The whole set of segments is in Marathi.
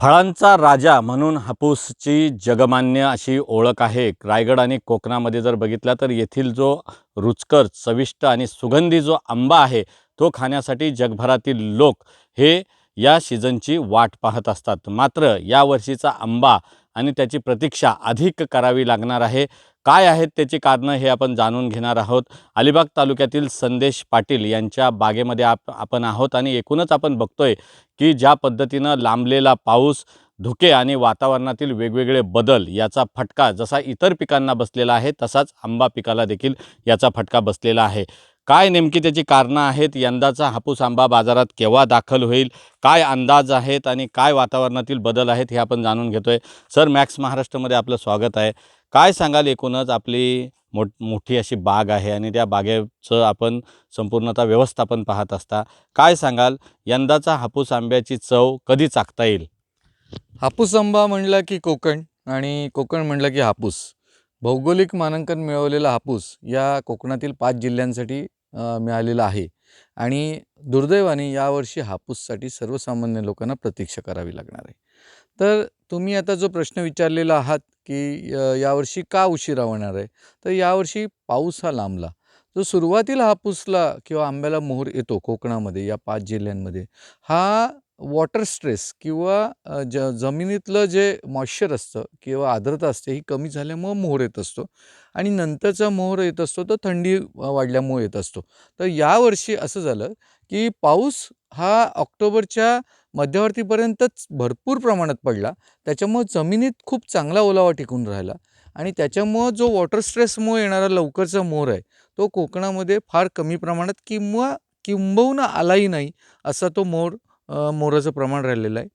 फळांचा राजा म्हणून हापूसची जगमान्य अशी ओळख आहे. रायगड आणि कोकणामध्ये जर बघितला तर येथील जो रुचकर चविष्ट आणि सुगंधी जो आंबा आहे तो खाण्यासाठी जगभरातील लोक हे या सीझनची वाट पाहत असतात. मात्र यावर्षीचा आंबा आणि त्याची प्रतीक्षा अधिक करावी लागणार आहे. काय आहेत त्याची कारणं हे आपण जाणून घेणार आहोत. अलिबाग तालुक्यातील संदेश पाटील यांच्या बागेमध्ये आप आपण आहोत आणि एकूणच आपण बघतोय की ज्या पद्धतीनं लांबलेला पाऊस धुके आणि वातावरणातील वेगवेगळे बदल याचा फटका जसा इतर पिकांना बसलेला आहे तसाच आंबा पिकाला देखील याचा फटका बसलेला आहे. काय नेमकी त्याची कारणं आहेत यंदाचा हापूस आंबा बाजारात केव्हा दाखल होईल काय अंदाज आहेत आणि काय वातावरणातील बदल आहेत हे आपण जाणून घेतोय. सर मॅक्स महाराष्ट्रामध्ये आपलं स्वागत आहे. काय सांगाल एकूणच आपली मोठ मोठी अशी बाग आहे आणि त्या बागेचं आपण संपूर्णतः व्यवस्थापन पाहत असता काय सांगाल? यंदाचा हापूस आंब्याची चव कधी चाकता येईल? हापूस आंबा म्हणलं की कोकण आणि कोकण म्हणलं की हापूस. भौगोलिक मानांकन मिळवलेला हापूस या कोकणातील पाच जिल्ह्यांसाठी मिळालेला आहे. आणि दुर्दैवाने यावर्षी हापूससाठी सर्वसामान्य लोकांना प्रतीक्षा करावी लागणार आहे. तर तुम्ही आता जो प्रश्न विचारलेला आहात की यावर्षी का उशिरा होणार आहे? तर यावर्षी पाऊस हा लांबला. जो सुरुवातीला हापूसला किंवा आंब्याला मोहर येतो कोकणामध्ये या पाच जिल्ह्यांमध्ये हा वॉटर स्ट्रेस किंवा ज जमिनीतलं जे मॉइश्चर असतं किंवा आर्द्रता असते ही कमी झाल्यामुळं मोहर येत असतो. आणि नंतरचा मोहर येत असतो तो थंडी वाढल्यामुळे येत असतो. तर यावर्षी असं झालं की पाऊस हा ऑक्टोबरच्या मध्यवर्तीपर्यंतच भरपूर प्रमाणात पडला. त्याच्यामुळं जमिनीत खूप चांगला ओलावा टिकून राहिला. आणि त्याच्यामुळं जो वॉटर स्ट्रेसमुळे येणारा लवकरचा मोर आहे तो कोकणामध्ये फार कमी प्रमाणात किंवा किंबहुना आलाही नाही असा तो मोर मोराचं प्रमाण राहिलेलं आहे.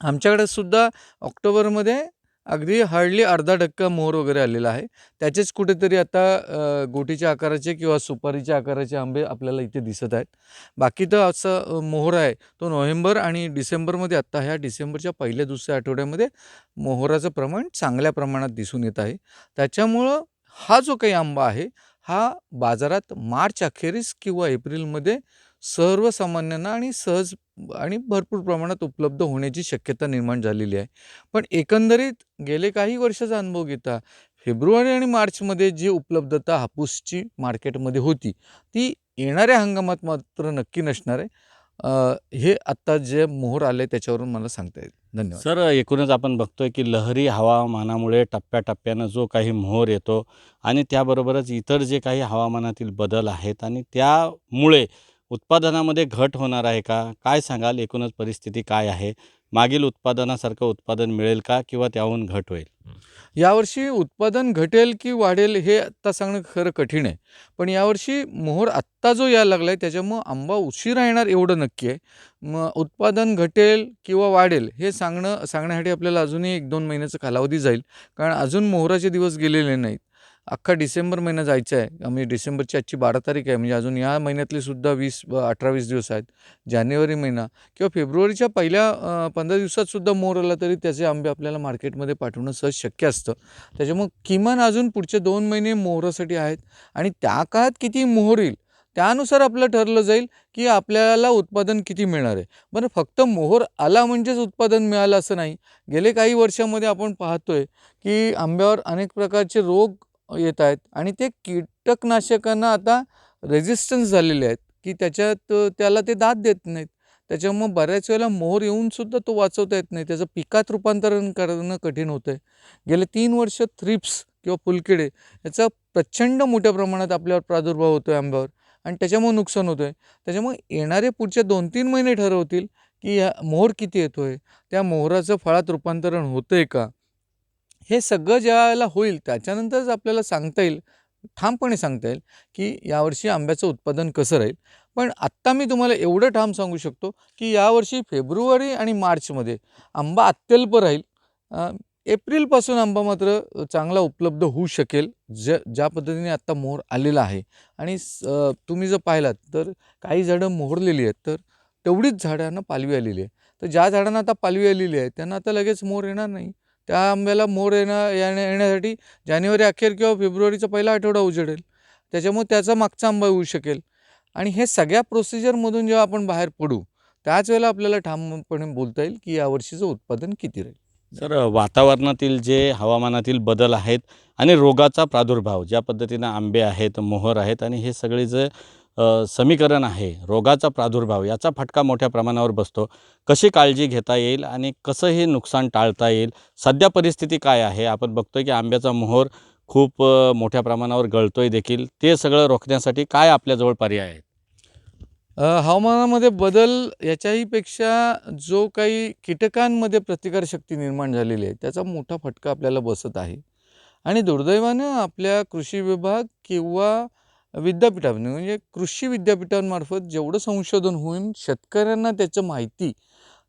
आमच्याकडे सुद्धा ऑक्टोबरमध्ये अगदी हार्डली अर्धा टक्का मोहर वगैरे आलेला आहे. त्याचेच कुठेतरी आता गोटीच्या आकाराचे किंवा सुपारीच्या आकाराचे आंबे आपल्याला इथे दिसत आहेत. बाकी तर असं मोहर आहे. तो नोव्हेंबर आणि डिसेंबरमध्ये आत्ता ह्या डिसेंबरच्या पहिल्या दुसऱ्या आठवड्यामध्ये मोहराचं प्रमाण चांगल्या प्रमाणात दिसून येत आहे. त्याच्यामुळं हा जो काही आंबा आहे हा बाजारात मार्च अखेरीस किंवा एप्रिलमध्ये सर्वसामान्यांना आणि सहज आणि भरपूर प्रमाणात उपलब्ध होण्याची शक्यता निर्माण झालेली आहे. पण एकंदरीत गेले काही वर्षाचा अनुभव घेता फेब्रुवारी आणि मार्चमध्ये जी उपलब्धता हापूसची मार्केटमध्ये होती ती येणाऱ्या हंगामात मात्र नक्की नसणार आहे. हे आत्ता जे मोहर आले त्याच्यावरून मला सांगता येईल. धन्यवाद. सर एकूणच आपण बघतोय की लहरी हवामानामुळे टप्प्याटप्प्यानं जो काही मोहर येतो आणि त्याबरोबरच इतर जे काही हवामानातील बदल आहेत आणि त्यामुळे उत्पादनामध्ये घट होणार आहे का? काय सांगाल? एकूणच परिस्थिती काय आहे? मागील उत्पादनासारखं उत्पादन मिळेल का? किंवा त्याहून घट होईल? यावर्षी उत्पादन घटेल की वाढेल हे आत्ता सांगणं खरं कठीण आहे. पण यावर्षी मोहर आत्ता जो यायला लागला आहे त्याच्यामुळं आंबा उशिरा येणार एवढं नक्की आहे. मग उत्पादन घटेल किंवा वाढेल हे सांगणं सांगण्यासाठी आपल्याला अजूनही एक दोन महिन्याचा कालावधी जाईल. कारण अजून मोहराचे दिवस गेलेले नाहीत. अख्खा डिसेंबर महिना जायचा आहे. आम्ही डिसेंबरची आजची बारा तारीख आहे. म्हणजे अजून या महिन्यातले सुद्धा वीस अठरा वीस दिवस आहेत. जानेवारी महिना किंवा फेब्रुवारीच्या पहिल्या पंधरा दिवसात सुद्धा मोहर आला तरी त्याचे आंबे आपल्याला मार्केटमध्ये पाठवणं सहज शक्य असतं. त्याच्यामुळं किमान अजून पुढचे दोन महिने मोहरासाठी आहेत. आणि त्या काळात किती मोहर येईल त्यानुसार आपलं ठरलं जाईल की आपल्याला उत्पादन किती मिळणार आहे. बरं फक्त मोहर आला म्हणजेच उत्पादन मिळालं असं नाही. गेले काही वर्षामध्ये आपण पाहतोय की आंब्यावर अनेक प्रकारचे रोग येत आहेत. आणि ते कीटकनाशकांना आता रेझिस्टन्स झालेले आहेत की त्याच्यात त्याला ते दाद देत नाहीत. त्याच्यामुळं बऱ्याच वेळेला मोहर येऊनसुद्धा तो वाचवता येत नाही. त्याचं पिकात रूपांतरण करणं कठीण होतं आहे गेले तीन वर्ष थ्रिप्स किंवा फुलकिडे याचा प्रचंड मोठ्या प्रमाणात आपल्यावर प्रादुर्भाव होतो आहे आंब्यावर. आणि त्याच्यामुळे नुकसान होतं आहे त्याच्यामुळे येणारे पुढचे दोन तीन महिने ठरवतील की या मोहर किती येतो आहे त्या मोहराचं फळात रूपांतरण होतं आहे का? हे सगळं ज्यावेळेला होईल त्याच्यानंतरच आपल्याला सांगता येईल ठामपणे सांगता येईल की यावर्षी आंब्याचं उत्पादन कसं राहील. पण आत्ता मी तुम्हाला एवढं ठाम सांगू शकतो की यावर्षी फेब्रुवारी आणि मार्चमध्ये आंबा अत्यल्प राहील. एप्रिलपासून आंबा मात्र चांगला उपलब्ध होऊ शकेल ज ज्या पद्धतीने आत्ता मोहर आलेला आहे. आणि स- तुम्ही जर पाहिलात तर काही झाडं मोहरलेली आहेत तर तेवढीच झाडांना पालवी आलेली आहे. तर ज्या झाडांना आता पालवी आलेली आहे त्यांना आता लगेच मोहर येणार नाही. त्या आंब्याला मोर येणं येण्या येण्यासाठी जानेवारी अखेर किंवा फेब्रुवारीचा पहिला आठवडा उजडेल. त्याच्यामुळे त्याचा मागचा आंबा येऊ शकेल. आणि हे सगळ्या प्रोसिजरमधून जेव्हा आपण बाहेर पडू त्याच वेळेला आपल्याला ठामपणे बोलता येईल की यावर्षीचं उत्पादन किती राहील. सर वातावरणातील जे हवामानातील बदल आहेत आणि रोगाचा प्रादुर्भाव ज्या पद्धतीनं आंबे आहेत मोहर आहेत आणि हे सगळे जे समीकरण आहे. रोगाचा प्रादुर्भाव याचा फटका मोठ्या प्रमाणावर बसतो. कशी काळजी घेता येईल आणि कसं हे नुकसान टाळता येईल? सध्या परिस्थिती काय आहे? आपण बघतोय की आंब्याचा मोहर खूप मोठ्या प्रमाणावर गळतोय देखील. ते सगळं रोखण्यासाठी काय आपल्याजवळ पर्याय आहेत? हवामानामध्ये बदल याच्याहीपेक्षा जो काही कीटकांमध्ये प्रतिकारशक्ती निर्माण झालेली आहे त्याचा मोठा फटका आपल्याला बसत आहे. आणि दुर्दैवानं आपल्या कृषी विभाग किंवा विद्यापीठामध्ये म्हणजे कृषी विद्यापीठांमार्फत जेवढं संशोधन होऊन शेतकऱ्यांना त्याचं माहिती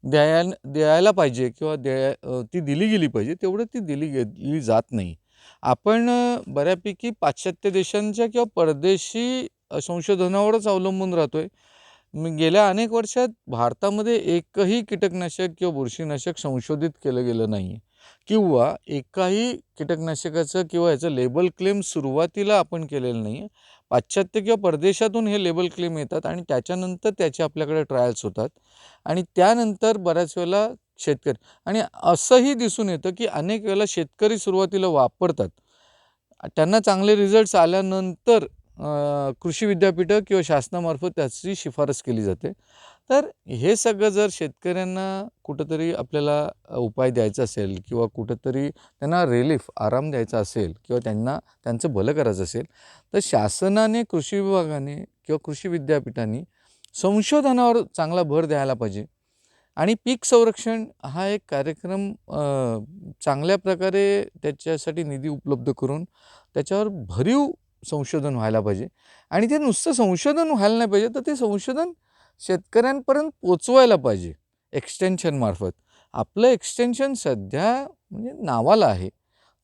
द्याय द्यायला पाहिजे किंवा द्या ती दिली गेली पाहिजे तेवढं ती दिली गेली जात नाही. आपण बऱ्यापैकी पाश्चात्य देशांच्या किंवा परदेशी संशोधनावरच अवलंबून राहतो आहे मी गेल्या अनेक वर्षात भारतामध्ये एकही कीटकनाशक किंवा बुरशीनाशक संशोधित केलं गेलं नाही आहे किंवा एकाही कीटकनाशकाचं किंवा याचं लेबल क्लेम सुरुवातीला आपण केलेलं नाही आहे पाश्चात्य किंवा परदेशातून हे लेबल क्लेम येतात आणि त्याच्यानंतर त्याचे आपल्याकडे ट्रायल्स होतात. आणि त्यानंतर बऱ्याच वेळेला शेतकरी आणि असंही दिसून येतं की अनेक वेळेला शेतकरी सुरुवातीला वापरतात. त्यांना चांगले रिझल्ट्स आल्यानंतर कृषी विद्यापीठं किंवा शासनामार्फत त्याची शिफारस केली जाते. तर हे सगळं जर शेतकऱ्यांना कुठंतरी आपल्याला उपाय द्यायचा असेल किंवा कुठंतरी त्यांना रिलीफ आराम द्यायचा असेल किंवा त्यांना त्यांचं भलं करायचं असेल तर शासनाने कृषी विभागाने किंवा कृषी विद्यापीठांनी संशोधनावर चांगला भर द्यायला पाहिजे. आणि पीक संरक्षण हा एक कार्यक्रम चांगल्या प्रकारे त्याच्यासाठी निधी उपलब्ध करून त्याच्यावर भरीव संशोधन व्हायला पाहिजे. आणि ते नुसतं संशोधन व्हायला नाही पाहिजे तर ते संशोधन शेतकऱ्यांपर्यंत पोचवायला पाहिजे एक्सटेन्शनमार्फत आपलं एक्सटेन्शन सध्या म्हणजे नावाला आहे.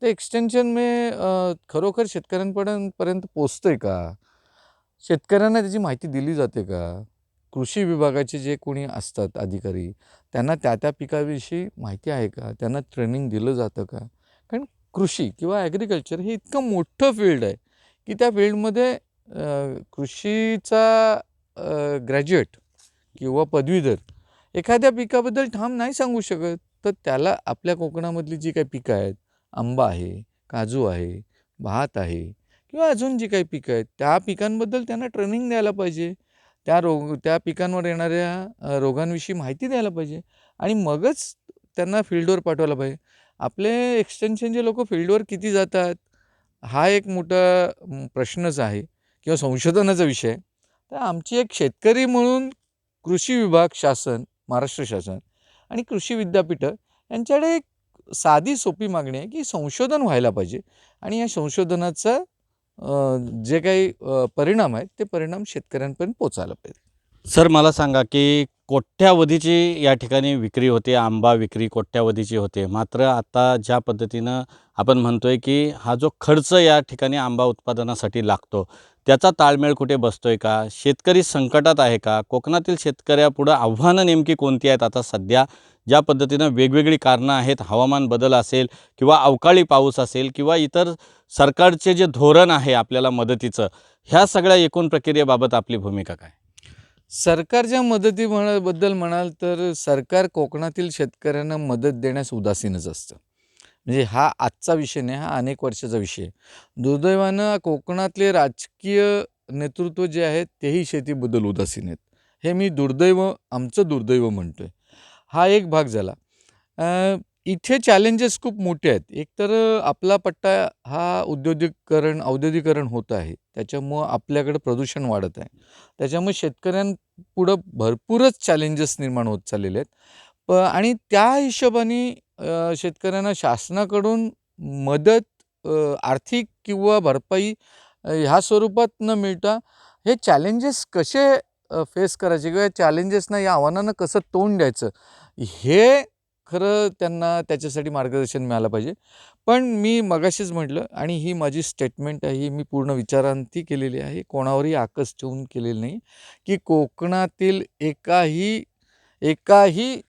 ते एक्सटेन्शन मे खरोखर शेतकऱ्यांपर्यंत पोचतं आहे का? शेतकऱ्यांना त्याची माहिती दिली जाते का? कृषी विभागाचे जे कोणी असतात अधिकारी त्यांना त्या त्या पिकाविषयी माहिती आहे का? त्यांना ट्रेनिंग दिलं जातं का? कारण कृषी किंवा ॲग्रिकल्चर हे इतकं मोठं फील्ड आहे. की त्या फील्डमध्ये कृषीचा ग्रॅज्युएट किंवा पदवीधर एखाद्या पिकाबद्दल ठाम नाही सांगू शकत. तर त्याला आपल्या कोकणामधली जी काही पिकं आहेत आंबा आहे काजू आहे भात आहे किंवा अजून जी काही पिकं आहेत त्या पिकांबद्दल त्यांना ट्रेनिंग द्यायला पाहिजे. त्या रोग त्या पिकांवर येणाऱ्या रोगांविषयी माहिती द्यायला पाहिजे आणि मगच त्यांना फील्डवर पाठवायला पाहिजे. आपले एक्सटेन्शनचे लोक फील्डवर किती जातात? हा एक मोठा प्रश्नच आहे किंवा संशोधनाचा विषय तर आमची एक शेतकरी म्हणून कृषी विभाग शासन महाराष्ट्र शासन आणि कृषी विद्यापीठं यांच्याकडे एक साधी सोपी मागणी आहे की संशोधन व्हायला पाहिजे. आणि या संशोधनाचा जे काही परिणाम आहेत ते परिणाम शेतकऱ्यांपर्यंत पोचायला पाहिजे सर मला सांगा की कोट्यावधीची या ठिकाणी विक्री होते आंबा विक्री कोट्यावधीची होते. मात्र आता ज्या पद्धतीनं आपण म्हणतोय की हा जो खर्च या ठिकाणी आंबा उत्पादनासाठी लागतो त्याचा ताळमेळ कुठे बसतोय का? शेतकरी संकटात आहे का? कोकणातील शेतकऱ्यापुढं आव्हानं नेमकी कोणती आहेत? आता सध्या ज्या पद्धतीनं वेगवेगळी कारणं आहेत हवामान बदल असेल किंवा अवकाळी पाऊस असेल किंवा इतर सरकारचे जे धोरण आहे आपल्याला मदतीचं ह्या सगळ्या एकूण प्रक्रियेबाबत आपली भूमिका काय? सरकारच्या मदती म्हणा बद्दल म्हणाल तर सरकार कोकणातील शेतकऱ्यांना मदत देण्यास उदासीनच असतं. म्हणजे हा आजचा विषय नाही हा अनेक वर्षाचा विषय आहे. दुर्दैवानं कोकणातले राजकीय नेतृत्व जे आहेत तेही शेतीबद्दल उदासीन आहेत. हे मी दुर्दैव आमचं दुर्दैव म्हणतो आहे हा एक भाग झाला. इथे चॅलेंजेस खूप मोठे आहेत. एकतर आपला पट्टा हा उद्योगिकरण औद्योगिकरण होत आहे. त्याच्यामुळं आपल्याकडं प्रदूषण वाढत आहे. त्याच्यामुळे शेतकऱ्यांपुढं भरपूरच चॅलेंजेस निर्माण होत चाललेले आहेत. प आणि त्या हिशोबाने शेतकऱ्यांना शासनाकडून मदत आर्थिक किंवा भरपाई ह्या स्वरूपात न मिळता हे चॅलेंजेस कसे फेस करायचे किंवा चॅलेंजेसना या आव्हानांना कसं तोंड द्यायचं हे खरं त्यांना त्याच्यासाठी मार्गदर्शन मिळालं पाहिजे. पण मी मगाशीच म्हटलं आणि ही माझी स्टेटमेंट आहे ही मी पूर्ण विचारांती केलेली आहे. कोणावरही आकस ठेवून केलेली नाही की कोकणातील एकाही एकाही